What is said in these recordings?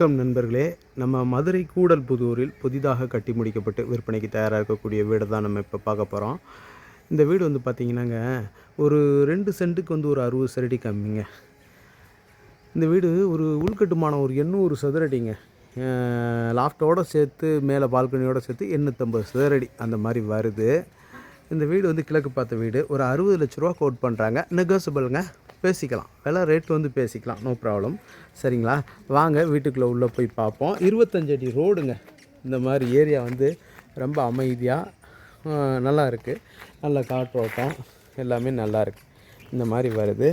வணக்கம் நண்பர்களே. நம்ம மதுரை கூடல் புதூரில் புதிதாக கட்டி முடிக்கப்பட்டு விற்பனைக்கு தயாராக இருக்கக்கூடிய வீடு தான் நம்ம இப்போ பார்க்க போகிறோம் இந்த வீடு வந்து பார்த்திங்கன்னாங்க ஒரு ரெண்டு சென்ட்டுக்கு வந்து ஒரு அறுபது சதுரடி கம்மிங்க. இந்த வீடு ஒரு உள்கட்டுமானம் ஒரு எண்ணூறு சதுரடிங்க. லாஃப்டோடு சேர்த்து மேலே பால்கனியோடு சேர்த்து எண்ணூற்றம்பது சதுரடி அந்த மாதிரி வருது. இந்த வீடு வந்து கிழக்கு பார்த்த வீடு. ஒரு அறுபது லட்ச ரூபா கோட் பண்ணுறாங்க நெகோசபிளுங்க பேசிக்கலாம். விலை ரேட் வந்து பேசிக்கலாம். நோ ப்ராப்ளம் சரிங்களா? வாங்க வீட்டுக்குள்ளே உள்ளே போய் பார்ப்போம். இருபத்தஞ்சு அடி ரோடுங்க இந்த மாதிரி ஏரியா வந்து ரொம்ப அமைதியாக நல்லா இருக்குது நல்ல காற்றோட்டம் எல்லாமே நல்லா இருக்கு. இந்த மாதிரி வருது.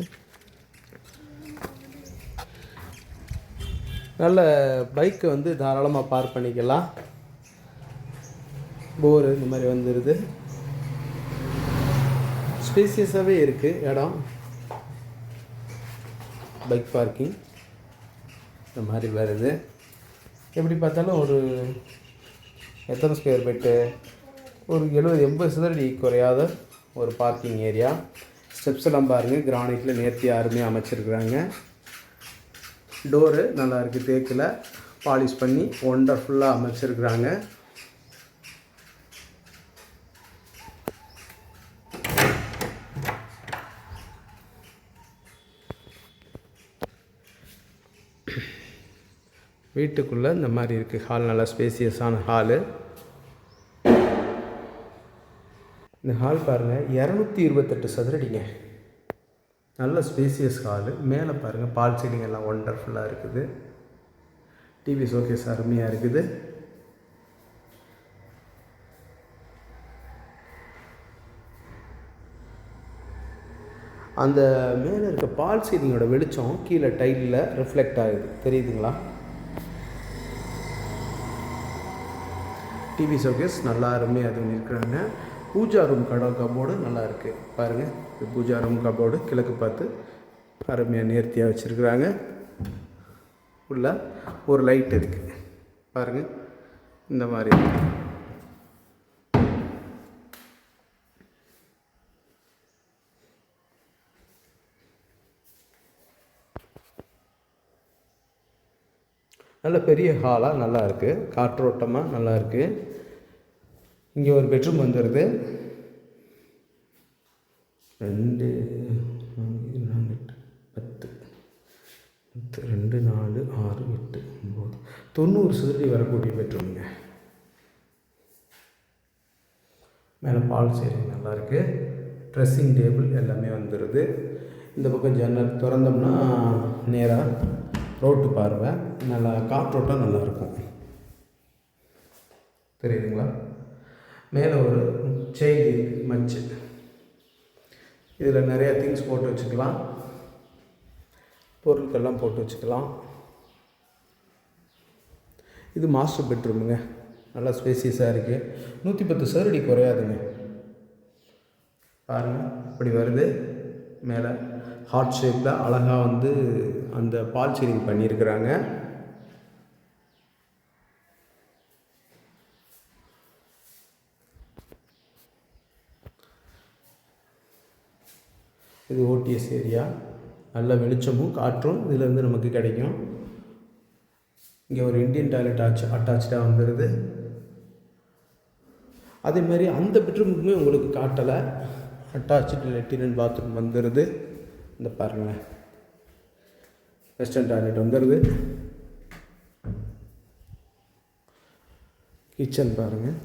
நல்ல பைக்கை வந்து தாராளமாக பார்க் பண்ணிக்கலாம். போரு இந்த மாதிரி வந்துடுது ஸ்பேசியஸாகவே இருக்குது இடம். Bike parking. இந்த மாதிரி வருது எப்படி பார்த்தாலும் ஒரு எத்தனை ஸ்கொயர் ஃபீட்டு ஒரு எழுபது எண்பது சதுரடி குறையாத ஒரு பார்க்கிங் ஏரியா ஸ்டெப்ஸ் எல்லாம் பாருங்கள் கிரானைட்டில் நேர்த்தி அருமையாக அமைச்சிருக்கிறாங்க. டோரு நல்லா இருக்குது தேக்கில். பாலிஷ் பண்ணி ஒண்டர்ஃபுல்லாக அமைச்சிருக்கிறாங்க. வீட்டுக்குள்ளே இந்த மாதிரி இருக்குது ஹால் நல்லா ஸ்பேசியஸான ஹாலு இந்த ஹால் பாருங்கள் இரநூத்தி இருபத்தெட்டு சதுரடிங்க. நல்ல ஸ்பேசியஸ் ஹாலு மேலே பாருங்கள் பால் சீலிங் எல்லாம் ஒண்டர்ஃபுல்லாக இருக்குது. டிவி ஷோகேஸ் அருமையாக இருக்குது. அந்த மேலே இருக்க பால் சீலிங்கோட வெளிச்சம் கீழே டைலில் ரிஃப்ளெக்ட் ஆகுது. தெரியுதுங்களா? டிவி ஷோகேஸ் நல்லா அருமையாக அது பண்ணியிருக்கிறாங்க பூஜா ரூம் கடை கபோர்டு நல்லா இருக்குது பாருங்கள் இது பூஜா ரூம் கபோர்டு கிழக்கு பார்த்து அருமையாக நேர்த்தியாக வச்சுருக்குறாங்க. உள்ள ஒரு லைட் இருக்குது பாருங்கள் இந்த மாதிரி. நல்ல பெரிய ஹாலாக நல்லா இருக்குது காற்றோட்டமாக நல்லா இருக்குது இங்கே ஒரு பெட்ரூம் வந்துடுது ரெண்டு நான்கு, நான்கு, எட்டு, பத்து. பத்து ரெண்டு நாலு ஆறு எட்டு ஒம்பது தொண்ணூறு சதுரடி வரக்கூடிய பெட்ரூமுங்க மேலே பால் சேரிங் நல்லா இருக்குது ட்ரெஸ்ஸிங் டேபிள் எல்லாமே வந்துடுது இந்த பக்கம் ஜன்னல் திறந்தோம்னா நேராக ரோட்டு பார்வை. நல்லா காற்றோட்டம் நல்லாயிருக்கும். தெரியுதுங்களா? மேலே ஒரு செயின் மச்சு. இதில் நிறையா திங்ஸ் போட்டு வச்சுக்கலாம். பொருட்கள்லாம் போட்டு வச்சுக்கலாம். இது மாஸ்டர் பெட்ரூமுங்க நல்லா ஸ்பேசியஸாக இருக்குது நூற்றி பத்து சதுரடி குறையாதுங்க. பாருங்கள் இப்படி வருது. மேலே ஹார்ட் ஷேப்பில் அழகாக வந்து அந்த பால் சீலிங் பண்ணியிருக்கிறாங்க. இது ஓடிஎஸ் ஏரியா நல்ல வெளிச்சமும் காற்றும் இதிலேருந்து நமக்கு கிடைக்கும். இங்கே ஒரு இந்தியன் டாய்லெட் ஆச்சு அட்டாச்சாக வந்துடுது அதே மாதிரி அந்த பெட்ரூமுக்குமே உங்களுக்கு காட்டலை. அட்டாச்சு லெட்டின் பாத்ரூம் வந்துடுது இந்த பாருங்களேன். வெஸ்டர்ன் டாய்லெட் வந்துடுது கிச்சன் பாருங்கள்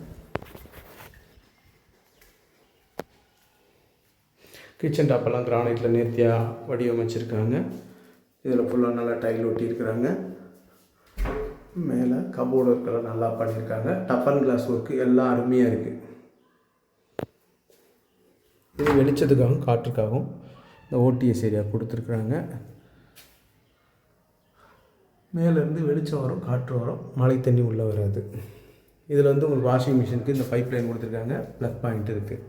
கிச்சன் டாப்பெல்லாம் கிரானைட்டில் நேர்த்தியாக வடிவமைச்சிருக்காங்க. இதில் ஃபுல்லாக நல்லா டைல் ஒட்டியிருக்கிறாங்க. மேலே கபோர்டு ஒர்க்கெல்லாம் நல்லா பண்ணியிருக்காங்க. டஃபன் கிளாஸ் ஒர்க்கு எல்லாம் அருமையாக இருக்குது இது வெளிச்சத்துக்காகவும் காற்றுக்காகவும் இந்த ஓடிஎஸ் ஏரியா கொடுத்துருக்குறாங்க. மேலேருந்து வெளிச்சம் வரும் காற்று வரும் மழை தண்ணி உள்ளே வராது. இதில் வந்து உங்களுக்கு வாஷிங் மிஷினுக்கு இந்த பைப் லைன் கொடுத்துருக்காங்க. ப்ளக் பாயிண்ட் இருக்குது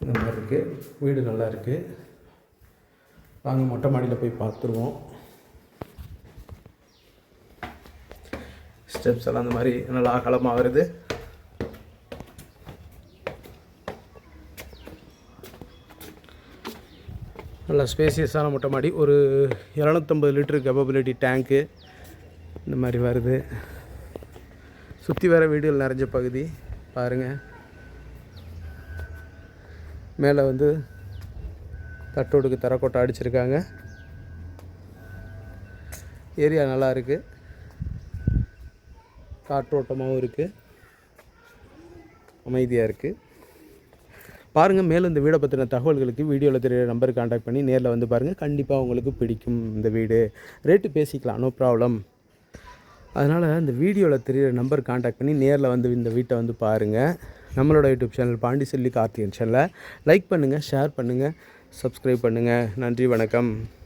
இந்த மாதிரி இருக்குது வீடு நல்லா இருக்குது வாங்க மொட்டை மாடியில் போய் பார்த்துருவோம். ஸ்டெப்ஸ் எல்லாம் அந்த மாதிரி நல்லா அகலமாக வருது. நல்லா ஸ்பேசியஸான மொட்டை மாடி. ஒரு இரநூத்தம்பது லிட்டரு கெப்பபிலிட்டி டேங்க்கு இந்த மாதிரி வருது. சுற்றி வர வீடுகள் நிறைஞ்ச பகுதி. பாருங்கள் மேலே வந்து தட்டோடுக்கு தரக்கோட்டை அடிச்சிருக்காங்க. ஏரியா நல்லா இருக்குது காற்றோட்டமாகவும் இருக்குது அமைதியாக இருக்குது பாருங்கள் மேலும் இந்த வீடை பற்றின தகவல்களுக்கு வீடியோவில் தெரியிற நம்பருக்கு காண்டாக்ட் பண்ணி நேரில் வந்து பாருங்கள் கண்டிப்பாக உங்களுக்கு பிடிக்கும் இந்த வீடு. ரேட்டு பேசிக்கலாம் நோ ப்ராப்ளம் அதனால் இந்த வீடியோவில் தெரியிற நம்பர் காண்டாக்ட் பண்ணி நேரில் வந்து இந்த வீட்டை வந்து பாருங்கள் நம்மளோட யூடியூப் சேனல் பாண்டிச்செல்லி கார்த்திகன் சேனலை லைக் பண்ணுங்கள் ஷேர் பண்ணுங்கள் சப்ஸ்கிரைப் பண்ணுங்கள் நன்றி வணக்கம்.